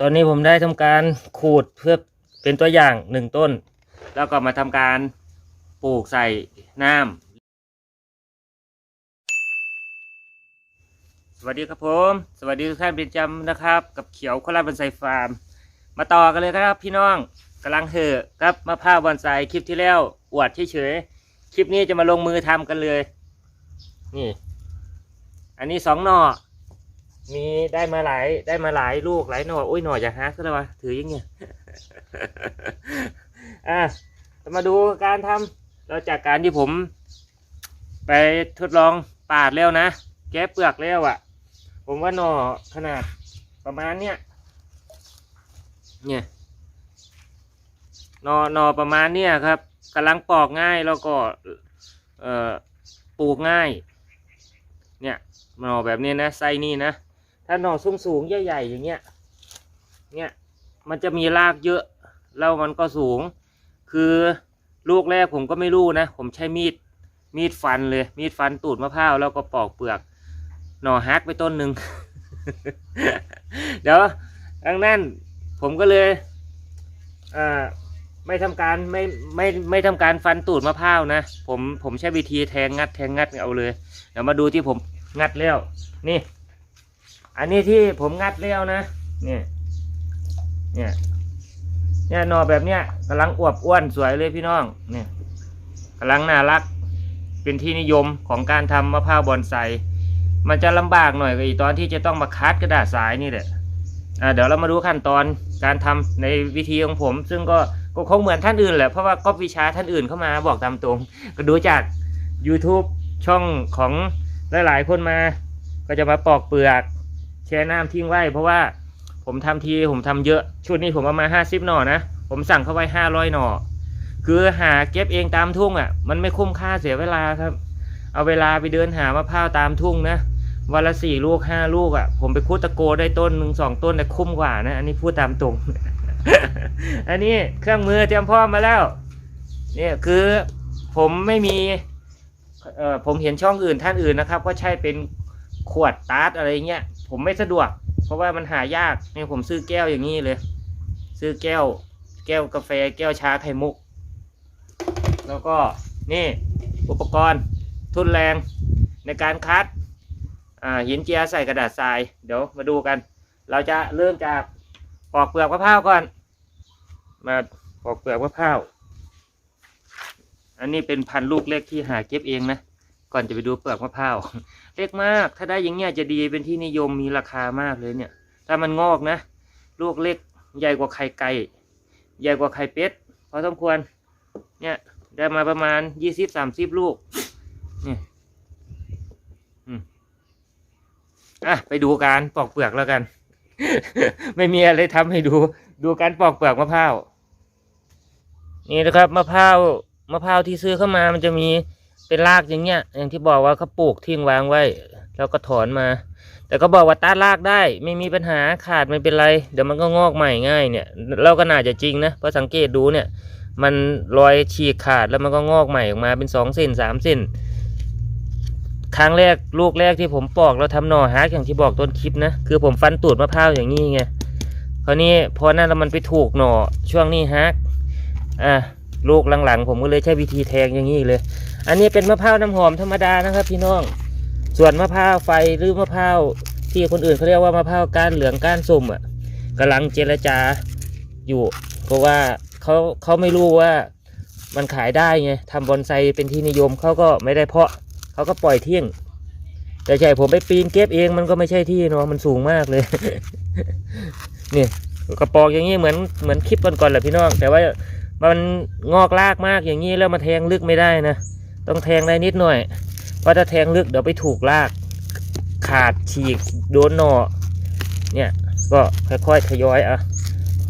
ตอนนี้ผมได้ทำการขูดเพื่อเป็นตัวอย่างหนึ่งต้น แล้วก็มาทำการปลูกใส่น้ำสวัสดีครับผม สวัสดีทุกท่านเป็นจำนะครับ กับเขียวโคราชบอนไซฟาร์ม มาต่อกันเลยครับพี่น้องกำลังเหอะครับมะพร้าวบอนไซคลิปที่แล้วอวดเฉยๆคลิปนี้จะมาลงมือทำกันเลย นี่ อันนี้สองหน่อ มีได้มาหลายได้มาหลายลูกหลายหน่ออุ้ยหน่อจะฮักก็เลยวะถือยังไงอะจะมาดูการทำเราจากการที่ผม ไปทดลองปาดแล้วนะแกะเปลือกแล้วอะ่ะ ผมว่าหน่อขนาดประมาณเนี้ยเนี่ยหน่อหน่อประมาณเนี้ยครับกำลังปอกง่ายแล้วก็เอ่อปลูกง่าย เนี่ยหน่อแบบนี้นะไซส์นี่นะ ถ้าหน่อสูงสูงๆใหญ่ๆอย่างเงี้ย เนี่ยมันจะมีรากเยอะแล้วมันก็สูง คือลูกแรกผมก็ไม่รู้นะ ผมใช้มีด มีดฟันเลย มีดฟันตูดมะพร้าวแล้วก็ปอกเปลือก หน่อฮักไปต้นหนึ่ง เดี๋ยวดังนั้นผมก็เลยอ่าไม่ทำการไม่ไม่ไม่ทำการฟันตูดมะพร้าวนะ ผมผมใช้วิธีแทงงัดแทงงัดเอาเลย เดี๋ยวมาดูที่ผมงัดแล้ว นี่ อันนี้ที่ผมงัดแล้วนะ เนี่ย เนี่ย เนี่ยนอแบบเนี้ยกำลังอวบอ้วนสวยเลยพี่น้อง เนี่ยกำลังน่ารัก เป็นที่นิยมของการทำมะพร้าวบอนไซ มันจะลำบากหน่อยกับอีตอนที่จะต้องมาคัดกระดาษสายนี่แหละอ่าเดี๋ยวเรามาดูขั้นตอนการทำในวิธีของผม ซึ่งก็ก็คงเหมือนท่านอื่นแหละ เพราะว่าก็วิชาท่านอื่นเข้ามาบอกตามตรง ก็ดูจาก YouTube ช่องของหลาย ๆ คนมา ก็จะมาปอกเปลือก น้ำทิ้งไว้เพราะว่าผมทำทีผมทำเยอะชุดนี้ผมเอามาห้าสิบหน่อนะผมสั่งเข้าไว้ห้าร้อยหน่อ คือหาเก็บเองตามทุ่งอะ มันไม่คุ้มค่าเสียเวลาครับ เอาเวลาไปเดินหามะพร้าวตามทุ่งนะวันละสี่ลูกห้าลูกอะ ผมไปคุดตะโกได้ต้นหนึ่งสองต้นแต่คุ้มกว่านะอันนี้พูดตามตรง อันนี้เครื่องมือเตรียมพร้อมมาแล้ว เนี่ยคือผมไม่มีเอ่อผมเห็นช่องอื่นท่านอื่นนะครับ ก็ใช่เป็นขวดตาร์ทอะไรเงี้ย ผมไม่สะดวก เพราะว่ามันหายากเนี่ยผมซื้อแก้วอย่างนี้เลย ซื้อแก้ว แก้วกาแฟ แก้วชาไข่มุก แล้วก็นี่อุปกรณ์ทุนแรงในการคัดหินเจียใส่กระดาษทราย เดี๋ยวมาดูกัน เราจะเริ่มจากปอกเปลือกมะพร้าวก่อน มาปอกเปลือกมะพร้าวอันนี้เป็นพันลูกเล็กที่หาเก็บเองนะ ก่อนจะไปดูเปลือกมะพร้าวเล็กมาก ถ้าได้อย่างเงี้ยจะดีเป็นที่นิยมมีราคามากเลยเนี่ย ถ้ามันงอกนะ ลูกเล็กใหญ่กว่าไข่ไก่ ใหญ่กว่าไข่เป็ดพอสมควร เนี่ย ได้มาประมาณยี่สิบสามสิบลูกนี่อะไปดูการปอกเปลือกแล้วกัน ไม่มีอะไรทำให้ดู ดูการปอกเปลือกมะพร้าวนี่นะครับมะพร้าวมะพร้าวที่ซื้อเข้ามามันจะมี เป็นรากอย่างเงี้ย อย่างที่บอกว่าเขาปลูกทิ้งวางไว้ แล้วก็ถอนมา แต่ก็บอกว่าตัดรากได้ ไม่มีปัญหาขาดไม่เป็นไร เดี๋ยวมันก็งอกใหม่ง่ายเนี่ย เราก็น่าจะจริงนะ เพราะสังเกตดูเนี่ย มันรอยฉีกขาดแล้วมันก็งอกใหม่ออกมาเป็นสองเส้นสามเส้น ครั้งแรกลูกแรกที่ผมปอกแล้วทำหน่อฮักอย่างที่บอกต้นคลิปนะ คือผมฟันตูดมะพร้าวอย่างนี้ไง คราวนี้พอนั้นแล้วมันไปถูกหน่อช่วงนี้ฮักอะ ลูกหลังๆ ผมก็เลยใช้วิธีแทงอย่างนี้เลย อันนี้เป็นมะพร้าวน้ำหอมธรรมดานะครับ พี่น้อง ส่วนมะพร้าวไฟหรือมะพร้าวที่คนอื่นเขาเรียกว่ามะพร้าวก้านเหลืองก้านส้มอะกำลังเจรจาอยู่เพราะว่าเขาเขาไม่รู้ว่ามันขายได้ไงทำบอนไซเป็นที่นิยมเขาก็ไม่ได้เพาะเขาก็ปล่อยเที่ยง แต่ใช่ผมไปปีนเก็บเองมันก็ไม่ใช่ที่เนาะมันสูงมากเลยนี่กระปอกอย่างนี้เหมือนเหมือนคลิปก่อนๆแหละพี่น้อง แต่ว่า มันงอกรากมากอย่างนี้แล้วมาแทงลึกไม่ได้นะ ต้องแทงได้นิดหน่อย เพราะถ้าแทงลึกเดี๋ยวไปถูกราก ขาดฉีกโดนหนอเนี่ย ก็ค่อยๆทยอยอะ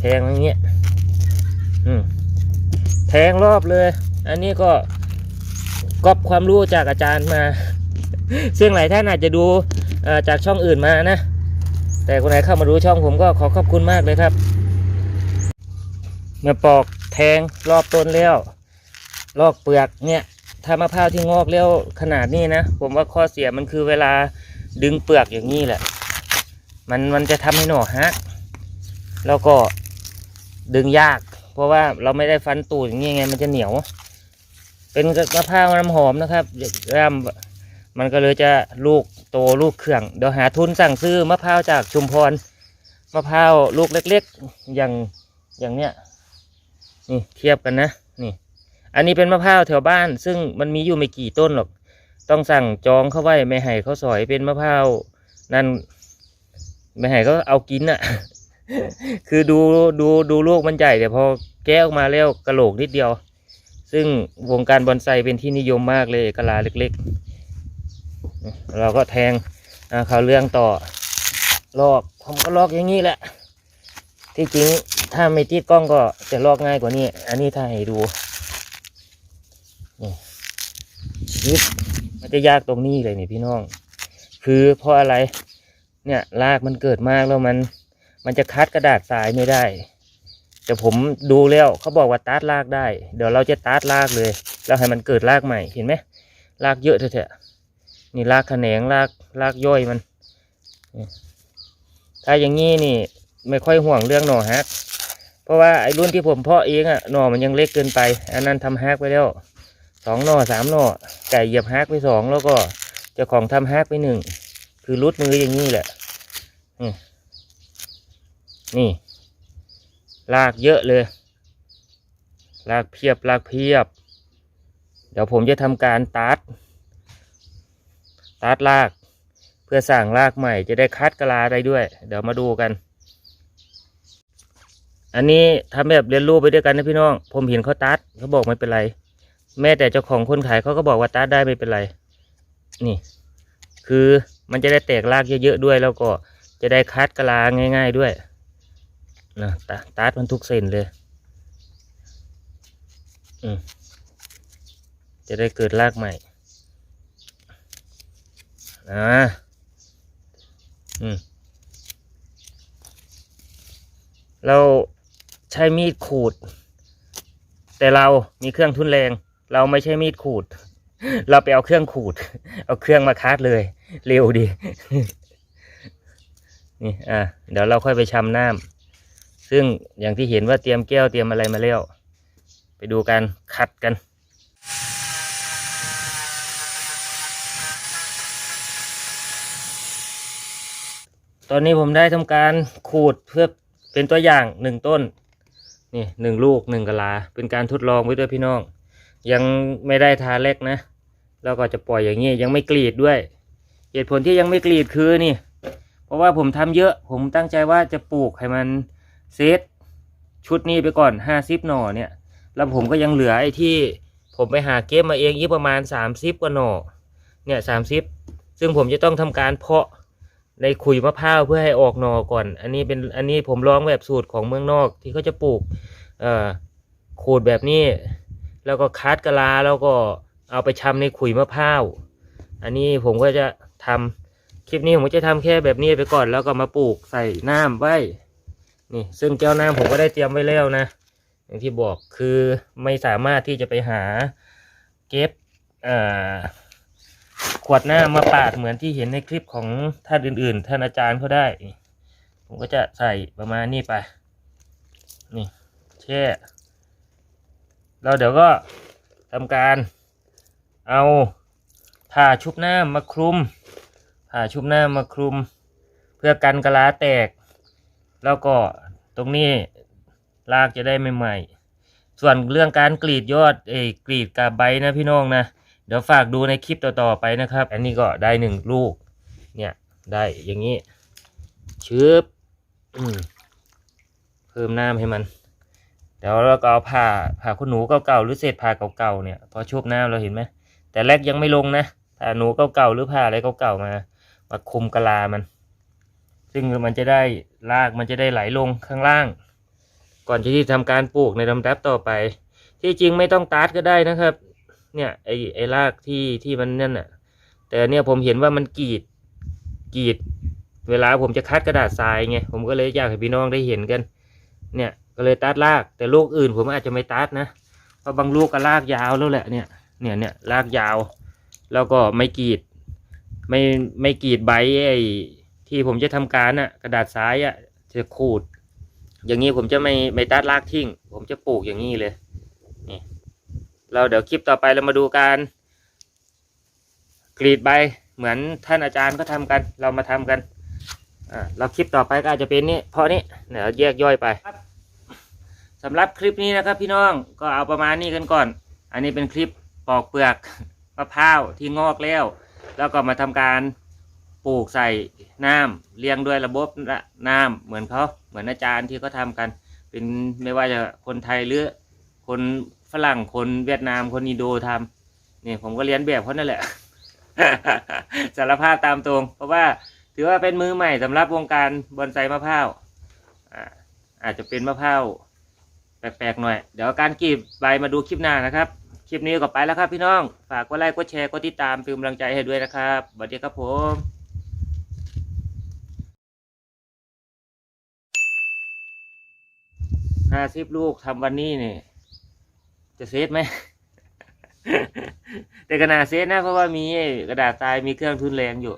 แทงอย่างเงี้ยอืมแทงรอบเลย อันนี้ก็ก๊อปความรู้จากอาจารย์มา ซึ่งหลายท่านอาจจะดูจากช่องอื่นมานะ แต่คนไหนเข้ามาดูช่องผมก็ขอขอบคุณมากเลยครับ เมื่อปอก งรอบต้นแล้วลอกเปลือกเนี่ยถ้ามะพร้าวที่งอกแล้วขนาดนี้นะผมว่าข้อเสียมันคือเวลาดึงเปลือกอย่างนี้แหละ มันมันจะทำให้หน่อฮักแล้วก็ดึงยาก เพราะว่าเราไม่ได้ฟันตูดอย่างนี้ไงมันจะเหนียว เป็นมะพร้าวน้ำหอมนะครับร่ามมันก็เลยจะลูกโตลูกเครื่องเดี๋ยวหาทุนสั่งซื้อมะพร้าวจากชุมพรมะพร้าวลูกเล็ก ๆ อย่างอย่างเนี้ย นี่เทียบกันนะนี่ อันนี้เป็นมะพร้าวแถวบ้าน ซึ่งมันมีอยู่ไม่กี่ต้นหรอก ต้องสั่งจองเข้าไว้ไม่ให้เขาสอยเป็นมะพร้าวนั่นไม่ให้เขาเอากินอะ คือดูดูดูลูกมันใหญ่แต่พอแก้ออกมาแล้วกระโหลกนิดเดียว ซึ่งวงการบอนไซเป็นที่นิยมมากเลยกะลาเล็กๆ เราก็แทงอ่าเขาเรื่องต่อลอกผมก็ลอกอย่างนี้แหละ ที่จริง ถ้าไม่ติดกล้องก็จะลอกง่ายกว่านี้ อันนี้ถ้าให้ดูนี่ชิปมันจะยากตรงนี้เลยนี่พี่น้อง คือเพราะอะไร เนี่ยรากมันเกิดมากแล้วมัน มันจะคัดกระดาษทรายไม่ได้แต่ผมดูแล้วเขาบอกว่าตัดรากได้ เดี๋ยวเราจะตัดรากเลย แล้วให้มันเกิดรากใหม่เห็นไหมรากเยอะเถอะนี่รากแขนงรากรากย่อยมัน ถ้าอย่างนี้นี่ ไม่ค่อยห่วงเรื่องหน่อฮัก ราะว่าไอ้รุ่นที่ผมเพาะเองอะหน่อมันยังเล็กเกินไป อันนั้นทำฮักไปแล้วสองหน่อสามหน่อไก่เหยียบฮักไปสองแล้วก็เจ้าของทำฮักไปหนึ่งคือรุดมืออย่างนี้แหละนี่นี่ลากเยอะเลย ลากเพียบลากเพียบ เดี๋ยวผมจะทำการตัดตัดลาก เพื่อสั่งลากใหม่จะได้คัดกะลาได้ด้วย เดี๋ยวมาดูกัน อันนี้ทำแบบเรียนรู้ไปด้วยกันนะพี่น้อง ผมเห็นเขาตัดเขาบอกไม่เป็นไร แม้แต่เจ้าของคนขายเขาก็บอกว่าตัดได้ไม่เป็นไร นี่ คือมันจะได้แตกรากเยอะๆด้วย แล้วก็จะได้คัดกะลาง่าย ๆด้วยนะตตัดมันทุกเส้นเลย อืมจะได้เกิดรากใหม่อ่าอืมเรา ใช้มีดขูด แต่เรามีเครื่องทุนแรง เราไม่ใช่มีดขูด เราไปเอาเครื่องขูด เอาเครื่องมาคัดเลย เร็วดีนี่อะเดี๋ยวเราค่อยไปชำน้ำซึ่งอย่างที่เห็นว่าเตรียมแก้วเตรียมอะไรมาแล้ว ไปดูกันคัดกันตอนนี้ผมได้ทำการขูดเพื่อเป็นตัวอย่างหนึ่งต้น นี่หนึ่งลูกหนึ่งกะลา เป็นการทดลองไว้ด้วยพี่น้อง ยังไม่ได้ทาเล็กนะ แล้วก็จะปล่อยอย่างนี้ยังไม่กรีดด้วย เหตุผลที่ยังไม่กรีดคือนี่ เพราะว่าผมทำเยอะ ผมตั้งใจว่าจะปลูกให้มันเซตชุดนี้ไปก่อนห้าสิบหน่อเนี่ย แล้วผมก็ยังเหลือไอ้ที่ผมไปหาเก็บมาเองอีกประมาณสามสิบกว่าหน่อ เนี่ยสามสิบซึ่งผมจะต้องทำการเพาะ ในขุยมะพร้าวเพื่อให้ออกหน่อก่อน อันนี้เป็นอันนี้ผมลองแบบสูตรของเมืองนอกที่เขาจะปลูกเอ่อขูดแบบนี้ แล้วก็คัดกะลาแล้วก็เอาไปชำในขุยมะพร้าวอันนี้ผมก็จะทำคลิปนี้ผมจะทำแค่แบบนี้ไปก่อน แล้วก็มาปลูกใส่น้ำไว้นี่ ซึ่งแก้วน้ำผมก็ได้เตรียมไว้แล้วนะอย่างที่บอกคือไม่สามารถที่จะไปหาเก็บอ่อข วดหน้ำมาปาดเหมือนที่เห็นในคลิปของท่านอื่น ๆ ท่านอาจารย์เขาได้ ผมก็จะใส่ประมาณนี้ไป นี่แช่แล้วเดี๋ยวก็ทำการเอาผ้าชุบหน้ำมาคลุมผ้าชุบหน้ำมาคลุม เพื่อกันกะลาแตก แล้วก็ตรงนี้รากจะได้ใหม่ๆส่วนเรื่องการกรีดยอดเอยกรีดกาบใบนะพี่น้องนะ เดี๋ยวฝากดูในคลิปต่อๆไปนะครับ อันนี้ก็ได้หนึ่งลูก เนี่ยได้อย่างนี้ชืบอืมเพิ่มน้ำให้มัน เดี๋ยวเราก็เอาผ้าผ้าขนหนูเก่าๆหรือเศษผ้าเก่าๆเนี่ย พอชุบน้ำเราเห็นไหมแต่แรกยังไม่ลงนะผ้าหนูเก่าๆหรือผ้าอะไรเก่าๆมามาคุมกะลามัน ซึ่งมันจะได้รากมันจะได้ไหลลงข้างล่าง ก่อนที่จะทำการปลูกในลำดับต่อไป ที่จริงไม่ต้องตัดก็ได้นะครับ เนี่ยไอไอรากที่ที่มันนั่นน่ะ แต่เนี่ยผมเห็นว่ามันกรีดกรีด เวลาผมจะคัดกระดาษทรายไงผมก็เลยอยากให้พี่น้องได้เห็นกัน เนี่ยก็เลยตัดราก แต่ลูกอื่นผมอาจจะไม่ตัดนะเพราะบางลูกก็รากยาวแล้วแหละเนี่ยเนี่ยเนี่ยรากยาว แล้วก็ไม่กรีด ไม่ไม่กรีดใบไอ้ที่ผมจะทำการน่ะกระดาษทรายอะจะขูด อย่างนี้ผมจะไม่ไม่ตัดรากทิ้ง ผมจะปลูกอย่างนี้เลย เราเดี๋ยวคลิปต่อไปเรามาดูการกรีดใบเหมือนท่านอาจารย์ก็ทำกัน เรามาทำกันอ่าเราคลิปต่อไปก็อาจจะเป็นนี่เพราะนี้เดี๋ยวแยกย่อยไปสำหรับคลิปนี้นะครับ พี่น้องก็เอาประมาณนี้กันก่อน อันนี้เป็นคลิปปอกเปลือกมะพร้าวที่งอกแล้ว แล้วก็มาทำการปลูกใส่น้ำเลี้ยงด้วยระบบน้ำเหมือนเขาเหมือนอาจารย์ที่เขาทำกัน เป็นไม่ว่าจะคนไทยหรือคน ฝรั่งคนเวียดนามคนอินโดทำเนี่ยผมก็เรียนแบบเขานั่นแหละ สารภาพตามตรง เพราะว่าถือว่าเป็นมือใหม่สำหรับวงการบอนไซมะพร้าวอาอาจจะเป็นมะพร้าวแปลกๆหน่อย เดี๋ยวการกรีบใบมาดูคลิปหน้านะครับ คลิปนี้ก็ไปแล้วครับพี่น้อง ฝากกดไลค์กดแชร์กดติดตามเป็นกำลังใจให้ด้วยนะครับสวัสดีครับผมห้าสิบลูกทำวันนี้เนี่ย จะเซฟไหม แต่กระนาเซฟนะเพราะว่ามีกระดาษทรายมีเครื่องทุนแรงอยู่